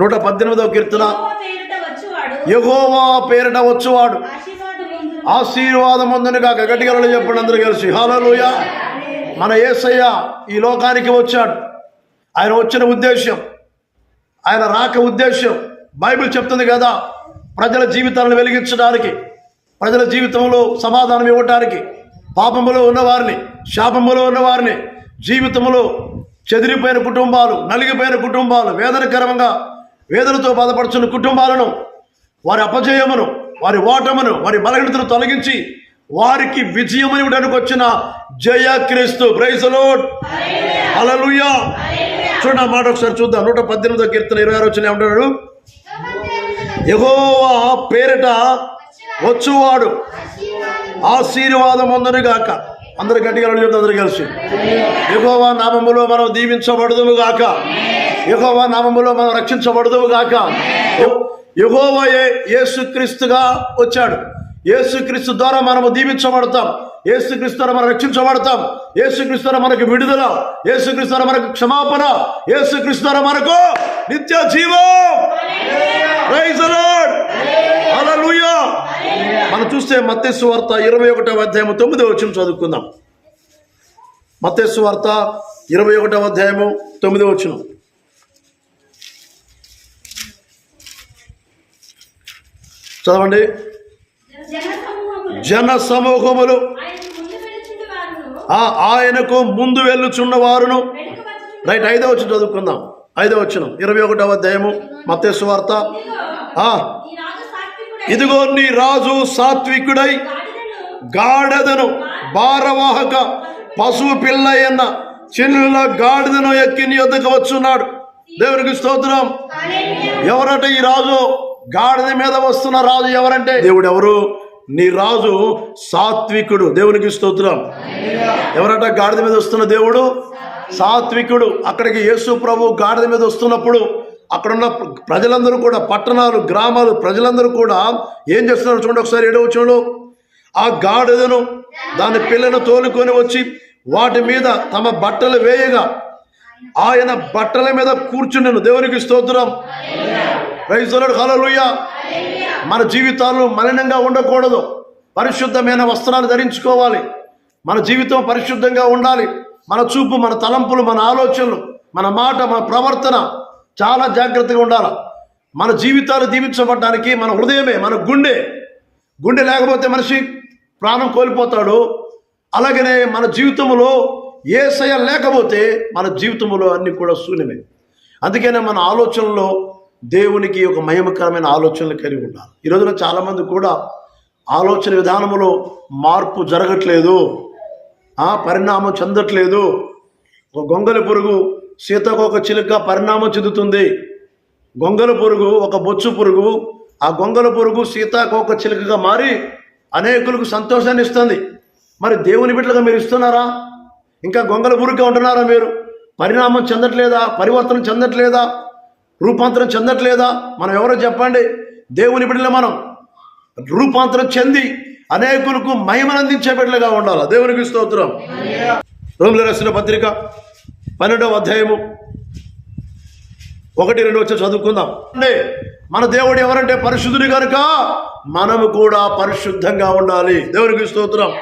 నూట పద్దెనిమిదవ కీర్తన. యెహోవా పేరిట వచ్చువాడు. ఆశీర్వాదం ఉందని. కాక గట్టిగా చెప్పండి అందరూ కలిసి. హలోయ మన యేసయ్య ఈ లోకానికి వచ్చాడు. ఆయన వచ్చిన ఉద్దేశం ఆయన రాక ఉద్దేశం బైబిల్ చెప్తుంది కదా ప్రజల జీవితాలను వెలిగించడానికి ప్రజల జీవితంలో సమాధానం ఇవ్వటానికి పాపములో ఉన్నవారిని శాపములో ఉన్నవారిని జీవితంలో చెదిరిపోయిన కుటుంబాలు నలిగిపోయిన కుటుంబాలు వేదనకరంగా వేదనతో బాధపడుతున్న కుటుంబాలను వారి అపజయమును వారి ఓటమును వారి బలహీనతను తొలగించి వారికి విజయం ఇవ్వడానికి వచ్చిన జయ క్రీస్తు. ప్రైజలోడ్ అలలుయా చూడండి ఆ మాట ఒకసారి చూద్దాం. నూట పద్దెనిమిదో కీర్తన ఇరవై ఆరు వచ్చిన ఏమంటున్నాడు? ఎగోవా పేరిట వచ్చువాడు. ఆశీర్వాదం ఉందని గాక అందరు గట్టిగా చెప్తే అందరు కలిసి. యెహోవా నామములో మనం దీవించబడదుము గాక. యెహోవా నామములో మనం రక్షించబడదుము గాక. యెహోవాయే యేసుక్రీస్తుగా వచ్చాడు. యేసుక్రీస్తు ద్వారా మనము దీవించబడతాం. యేసుక్రీస్తు ద్వారా మనం రక్షించబడతాం. యేసుక్రీస్తు ద్వారా మనకు విడుదల. యేసుక్రీస్తు ద్వారా మనకు క్షమాపణ. యేసుక్రీస్తు ద్వారా మనకు నిత్య జీవం. The Lord. మనం చూస్తే మత్స్సు వార్త ఇరవై ఒకటవ అధ్యాయము తొమ్మిదో వచ్చిన చదువుకుందాం. మత్స్సు వార్త ఇరవై ఒకటవ అధ్యాయము తొమ్మిదో వచ్చిన చదవండి. జన సమూహములు ఆయనకు ముందు వెళ్ళుచున్న వారును. రైట్ ఐదో వచ్చిన చదువుకుందాం. ఐదో వచ్చిన ఇరవై ఒకటవ అధ్యాయము మత్స్సు వార్త. ఇదిగో నీ రాజు సాత్వికుడై గాడిదను గాడిదను భారవాహక పశువు పిల్ల అన్న చిన్న గాడిదను ఎక్కి నీ వద్దకు వచ్చున్నాడు. దేవునికి స్తోత్రం. ఎవరట ఈ రాజు? గాడిద మీద వస్తున్న రాజు ఎవరంటే? దేవుడు ఎవరు నీ రాజు సాత్వికుడు. దేవునికి స్తోత్రం. ఎవరట గాడిద మీద వస్తున్న దేవుడు? సాత్వికుడు. అక్కడికి యేసు ప్రభు గాడిద మీద వస్తున్నప్పుడు అక్కడున్న ప్రజలందరూ కూడా పట్టణాలు గ్రామాలు ప్రజలందరూ కూడా ఏం చేస్తున్నారు చూడండి ఒకసారి ఏడో వచ్చాడు ఆ గాడిదను దాని పిల్లను తోలుకొని వచ్చి వాటి మీద తమ బట్టలు వేయగా ఆయన బట్టల మీద కూర్చున్నాను దేవునికి స్తోత్రం. రైతులుడు హలలుయ్య మన జీవితాలు మలినంగా ఉండకూడదు. పరిశుద్ధమైన వస్త్రాలు ధరించుకోవాలి. మన జీవితం పరిశుద్ధంగా ఉండాలి. మన చూపు మన తలంపులు మన ఆలోచనలు మన మాట మన ప్రవర్తన చాలా జాగ్రత్తగా ఉండాలి. మన జీవితాలు దీవించబడడానికి మన హృదయమే మన గుండె. గుండె లేకపోతే మనిషి ప్రాణం కోల్పోతాడు. అలాగనే మన జీవితంలో ఏసయ లేకపోతే మన జీవితంలో అన్నీ కూడా శూన్యమే. అందుకనే మన ఆలోచనలో దేవునికి ఒక మహిమకరమైన ఆలోచనలు కలిగి ఉండాలి. ఈ రోజున చాలామంది కూడా ఆలోచన విధానంలో మార్పు జరగట్లేదు. ఆ పరిణామం చెందట్లేదు. ఒక గొంగలి పురుగు సీతకొక చిలుక పరిణామం చెందుతుంది. గొంగల పురుగు ఒక బొచ్చు పురుగు. ఆ గొంగల పురుగు సీతాకోక చిలుకగా మారి అనేకులకు సంతోషాన్ని ఇస్తుంది. మరి దేవుని బిడ్డలుగా మీరు ఇస్తున్నారా? ఇంకా గొంగల పురుగుగా ఉంటున్నారా మీరు? పరిణామం చెందట్లేదా? పరివర్తన చెందట్లేదా? రూపాంతరం చెందట్లేదా? మనం ఎవరో చెప్పండి. దేవుని బిడ్డలు మనం. రూపాంతరం చెంది అనేకులకు మహిమనందించే బిడ్డలుగా ఉండాలి? దేవునికి స్తోత్రం. రోమిలో రాసిన పత్రిక పన్నెండవ అధ్యాయము. ఒకటి రెండు వచ్చి చదువుకుందాం. అంటే మన దేవుడు ఎవరంటే పరిశుద్ధుని కనుక మనము కూడా పరిశుద్ధంగా ఉండాలి. దేవునికి స్తోత్రం.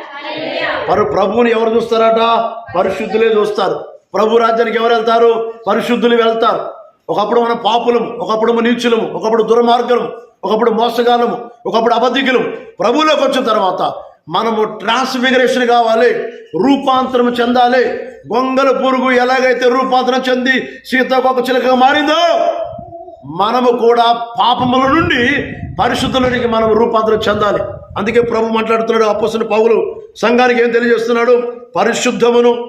పరు ప్రభువుని ఎవరు చూస్తారట? పరిశుద్ధులే చూస్తారు. ప్రభు రాజ్యానికి ఎవరు వెళ్తారు? పరిశుద్ధులు వెళ్తారు. ఒకప్పుడు మనం పాపులము ఒకప్పుడు నీచులము ఒకప్పుడు దుర్మార్గులము ఒకప్పుడు మోసగాలము ఒకప్పుడు అబద్ధికులము ప్రభువులోకి వచ్చిన తర్వాత మనము ట్రాన్స్ఫిగరేషన్ కావాలి రూపాంతరం చెందాలి. గొంగల పురుగు ఎలాగైతే రూపాంతరం చెంది సీతాకోక చిలకగా మారిందో మనము కూడా పాపముల నుండి పరిశుద్ధులకి మనం రూపాంతరం చెందాలి. అందుకే ప్రభు మాట్లాడుతున్నాడు అప్పసిన పౌలు. సంఘానికి ఏం తెలియజేస్తున్నాడు? పరిశుద్ధమును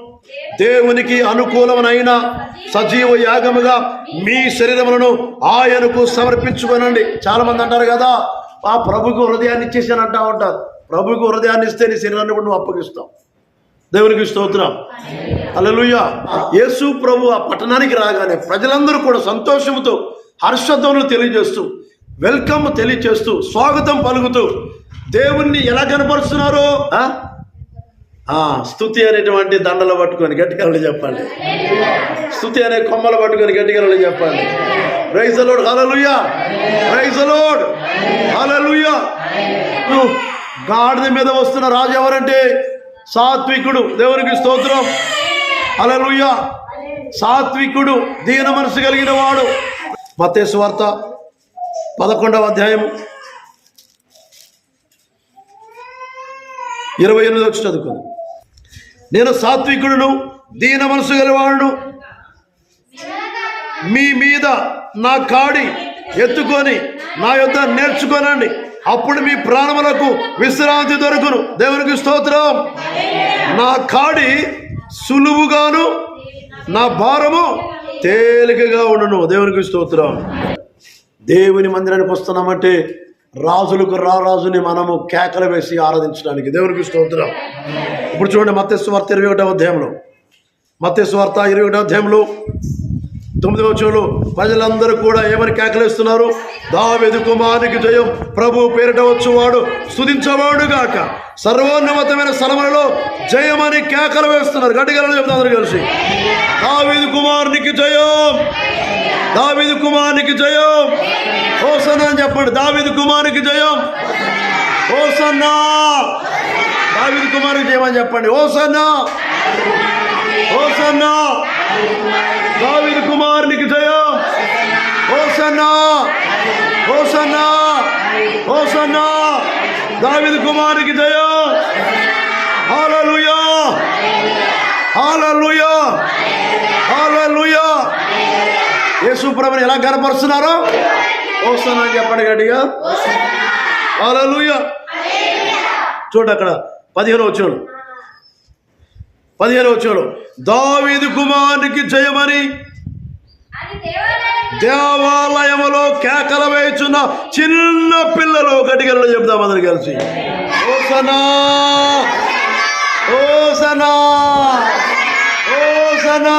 దేవునికి అనుకూలమైన సజీవ యాగముగా మీ శరీరములను ఆయనకు సమర్పించుకోనండి. చాలా మంది అంటారు కదా ఆ ప్రభుకు హృదయాన్ని ఇచ్చేసాను అంటా ఉంటారు. ప్రభుకు హృదయాన్ని ఇస్తే నీ శరీరాన్ని కూడా నువ్వు అప్పగిస్తావు. దేవునికి స్తోత్రం. అలలుయ్య యేసు ప్రభు ఆ పట్టణానికి రాగానే ప్రజలందరూ కూడా సంతోషంతో హర్షధ్వనులు తెలియజేస్తూ వెల్కమ్ తెలియజేస్తూ స్వాగతం పలుకుతూ దేవుణ్ణి ఎలా కనపరుస్తున్నారు స్థుతి స్తుతి అనేటువంటి దండలు పట్టుకొని గట్టిగా చెప్పండి. స్తుతి అనే కొమ్మలు పట్టుకొని గట్టిగా చెప్పండి. రైజలోడ్ హలలుయ్య రైజలోడ్ హలలుయ్య గాడిద మీద వస్తున్న రాజు ఎవరంటే సాత్వికుడు. దేవునికి స్తోత్రం. అలలుయ్య సాత్వికుడు దీన మనసు కలిగిన వాడు. మతేసు వార్త పదకొండవ అధ్యాయం ఇరవై ఎనిమిది వచ్చి చదువుకుంది. నేను సాత్వికుడును దీన మనసు గలవాడును. మీ మీద నా కాడి ఎత్తుకొని నా యొద్ద నేర్చుకోనండి. అప్పుడు మీ ప్రాణములకు విశ్రాంతి దొరుకును. దేవునికి స్తోత్రం. నా కాడి సులువుగాను నా భారము తేలికగా ఉండను. దేవునికి స్తోత్రం. దేవుని మందిరానికి వస్తున్నామంటే రాజులకు రారాజుని మనము కేకలు వేసి ఆరాధించడానికి దేవునికి స్తోత్రం. ఇప్పుడు చూడండి మత్స్వార్త ఇరవై ఒకటో అధ్యాయంలో. మత్స్వార్త ఇరవై ఒకటో అధ్యాయంలో తొమ్మిది వచ్చంలో ప్రజలందరూ కూడా ఏమని కేకలేస్తున్నారు? దావెదు కుమారునికి జయం. ప్రభు పేరిట వచ్చువాడు. స్తుతించవాడు గాక. సర్వోన్నతమైన స్థలములలో జయమని కేకలు వేస్తున్నారు. గట్టిగా చెప్తున్నారు కలిసి. దావీదు కుమారునికి జయం. దావీదు కుమారునికి జయం. హోసన్న అని చెప్పండి. దావీదు కుమారునికి జయం. హోసన్నా దావేది కుమారునికి జయం అని చెప్పండి. హోసన్నా హోసన్నా దావి కుమారునికి జయం. ఓసన్నా ఓసన్నా ఓసన్నా దావిది కుమారునికి జయం. హల్లెలూయా హల్లెలూయా హల్లెలూయా యేసు ప్రభుని ఎలా కనపరుస్తున్నారో ఓసన్నా అని చెప్పండి గట్టిగా. హల్లెలూయా చూడు అక్కడ పదిహేను వచ్చాడు పదిహేను వచ్చాడు దావీదు కుమారునికి జయమని దేవాలయములో కేకలు వేయుచున్న చిన్న పిల్లలు గట్టిగల్లో చెప్దాం అందరు కలిసి. ఓసనా! ఓసనా! ఓసనా!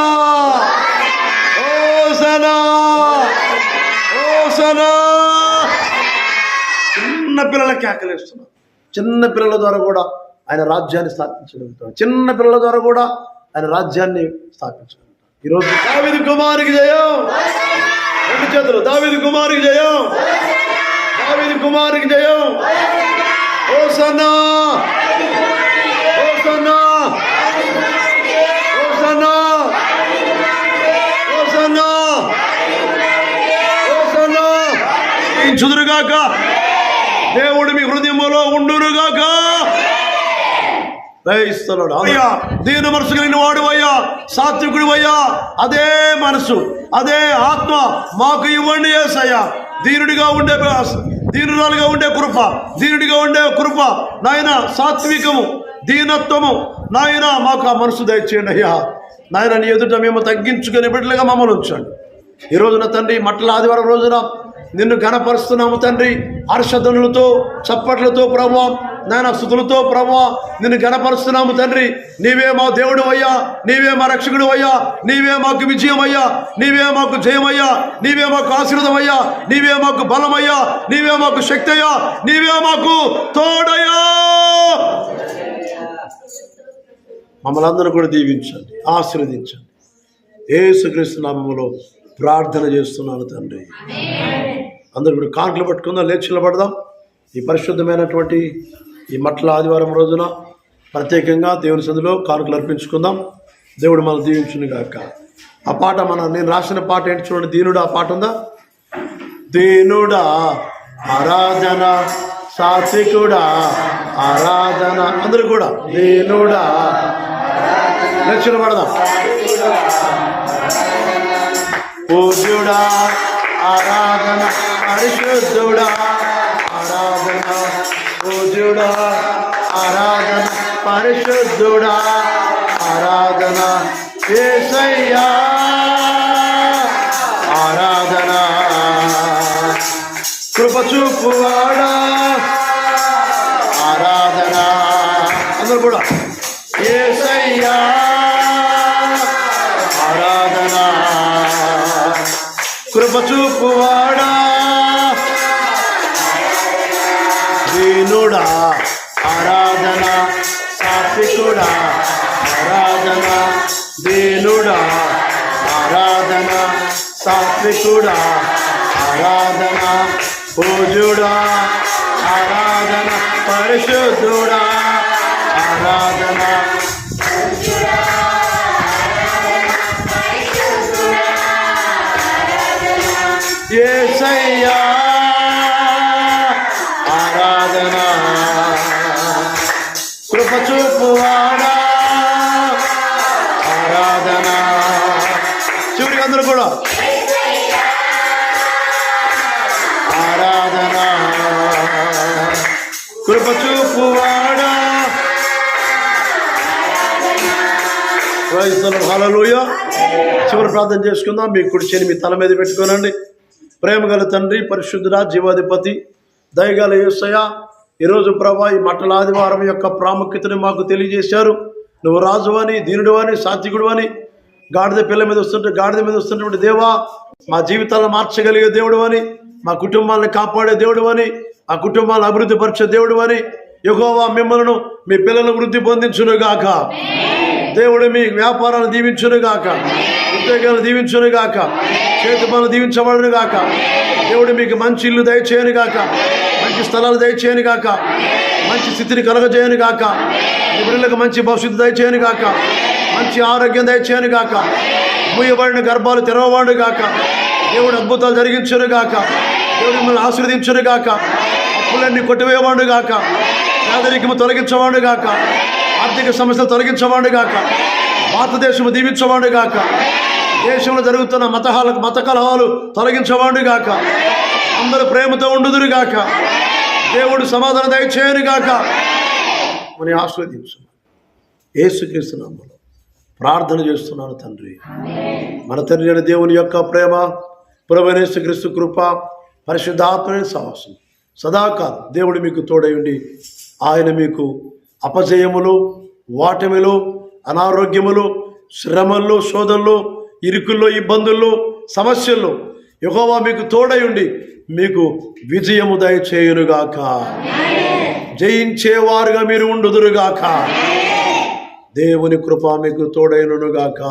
ఓసనా! ఓసనా! చిన్న పిల్లల కేకలేస్తున్నారు చిన్న పిల్లల ద్వారా కూడా ఆయన రాజ్యాన్ని స్థాపించగలుగుతాడు. చిన్న పిల్లల ద్వారా కూడా ఆయన రాజ్యాన్ని స్థాపించగలుగుతాడు. ఈరోజు దావిది కుమారుకి జయం రెండు చేతులు దావిది కుమారుకి జయం దావిది కుమారుకి జయం ఓ సన్నా ఓ సన్నా ఓ సన్నా ఓ సన్నా ఓ సన్నా చుదురుగాక దేవుడు మీ హృదయములో ఉండునుగాక క్రైస్తవుడు అయ్యా. దీని మనసు కలిగిన వాడు అయ్యా సాత్వికుడు అయ్యా అదే మనసు అదే ఆత్మ మాకు ఇవ్వండి ఏసయ్యా. దీనుడిగా ఉండే దీనురాలుగా ఉండే కృప దీనుడిగా ఉండే కృప నాయన సాత్వికము దీనత్వము నాయన మాకు ఆ మనసు దయచేయండి అయ్యా. నాయన నీ ఎదుట మేము తగ్గించుకునే బిడ్డలుగా మమ్మల్ని ఉంచండి. ఈ రోజున తండ్రి మట్ల ఆదివారం రోజున నిన్ను ఘనపరుస్తున్నాము తండ్రి. హర్షధనులతో చప్పట్లతో ప్రభా నాయన స్థుతులతో ప్రభా నిన్ను ఘనపరుస్తున్నాము తండ్రి. నీవే మా దేవుడు అయ్యా నీవే మా రక్షకుడు అయ్యా నీవే మాకు విజయం అయ్యా నీవే మాకు జయమయ్యా నీవే మాకు ఆశీర్వదం అయ్యా నీవే మాకు బలమయ్యా నీవే మాకు శక్తి అయ్యా నీవే మాకు తోడయ్యా. మమ్మల్ని అందరూ కూడా దీవించండి ఆశీర్వదించండి. ఏసుక్రీస్తు నామములో ప్రార్థన చేస్తున్నాను తండ్రి. అందరూ కూడా కాంట్లు పట్టుకుందాం లేచి నిలబడదాం. ఈ పరిశుద్ధమైనటువంటి ఈ మట్ల ఆదివారం రోజున ప్రత్యేకంగా దేవుని సందులో కానుకలు అర్పించుకుందాం. దేవుడు మనం దీవించును గాక. ఆ పాట మన నేను రాసిన పాట ఏంటి చూడండి. దీనుడు ఆ పాట ఉందా? దీనుడా ఆరాధన సాత్వికుడా ఆరాధన. అందరూ కూడా దీనుడా లక్ష్యం పడదాం. పూజుడా ఆరాధన పరిశుద్ధుడా పూజ్యుడా ఆరాధన పరిశుద్ధుడా ఆరాధన ఏసయ్యా. ఆరాధన కృపచూపువాడా. ఆరాధన అందరూ కూడా ఏసయ్యా. ఆరాధన కృపచూపువాడా. చూపువాడా ఆరాధన సాత్వికుడా ఆరాధన దేనుడా ఆరాధన సాత్వికుడా ఆరాధన పూజుడా ఆరాధన పరిశుద్ధుడా ఆరాధన. ఏసయ్యా. ఆరాధన కృప ఆరాధన. చివరికి అందరూ కూడా. ఆరాధన. కృప చూపువాడా క్రైస్తవులు చివరి ప్రార్థన చేసుకుందాం. మీ కుడిచేని మీ తల మీద పెట్టుకోనండి. ప్రేమ గల తండ్రి పరిశుద్ధుడా జీవాధిపతి దయగల ఏసయ ఈరోజు ప్రభా ఈ మట్టల ఆదివారం యొక్క ప్రాముఖ్యతను మాకు తెలియజేశారు. నువ్వు రాజు అని దీనుడు అని సాత్వికుడు అని గాడిద పిల్ల మీద వస్తుంటే గాడిద మీద వస్తున్నటువంటి దేవా మా జీవితాలను మార్చగలిగే దేవుడు అని మా కుటుంబాలను కాపాడే దేవుడు అని ఆ కుటుంబాలను అభివృద్ధి పరిచే దేవుడు అని యెహోవా మిమ్మల్ని మీ పిల్లలను వృద్ధి పొందించును గాక దేవుడు మీ వ్యాపారాలు దీవించునుగాక. ఉద్యోగాలు దీవించునుగాక. గాక చేతి పనులు దీవించబడునుగాక. దేవుడు మీకు మంచి ఇల్లు దయచేయను గాక మంచి స్థలాలు దయచేయను గాక. మంచి స్థితిని కలగజేయను గాక. మీ బిడ్డలకు మంచి భవిష్యత్తు దయచేయను గాక. మంచి ఆరోగ్యం దయచేయను గాక. మూయబడిన గర్భాలు తెరవబడు గాక. దేవుడు అద్భుతాలు జరిగించును గాక. దేవుడు మిమ్మల్ని ఆశీర్వదించును గాక. అప్పులన్నీ కొట్టివేయవాడు గాక. పేదరికము తొలగించవాడు గాక. ఆర్థిక సమస్యలు తొలగించవాడు గాక. భారతదేశము దీవించవాడు గాక. దేశంలో జరుగుతున్న మతహాల మత కలహాలు తొలగించవాడు గాక. అందరూ ప్రేమతో ఉండుదురు గాక. దేవుడు సమాధానం దయచేయను గాక. అని ఆస్వాదించు ఏసు నామములో ప్రార్థన చేస్తున్నాను తండ్రి. మన తండ్రి అయిన దేవుని యొక్క ప్రేమ ప్రభనేసుక్రీస్తు కృప పరిశుద్ధాత్మైన సాహసం సదాకాలం దేవుడు మీకు తోడయుండి ఆయన మీకు అపజయములు వాటమిలు అనారోగ్యములు శ్రమల్లో శోధనలు ఇరుకుల్లో ఇబ్బందుల్లో సమస్యల్లో యెహోవా మీకు తోడయుండి మీకు విజయము దయచేయునుగాక. జయించేవారుగా మీరు ఉండుదురుగాక. దేవుని కృప మీకు తోడైననుగాక.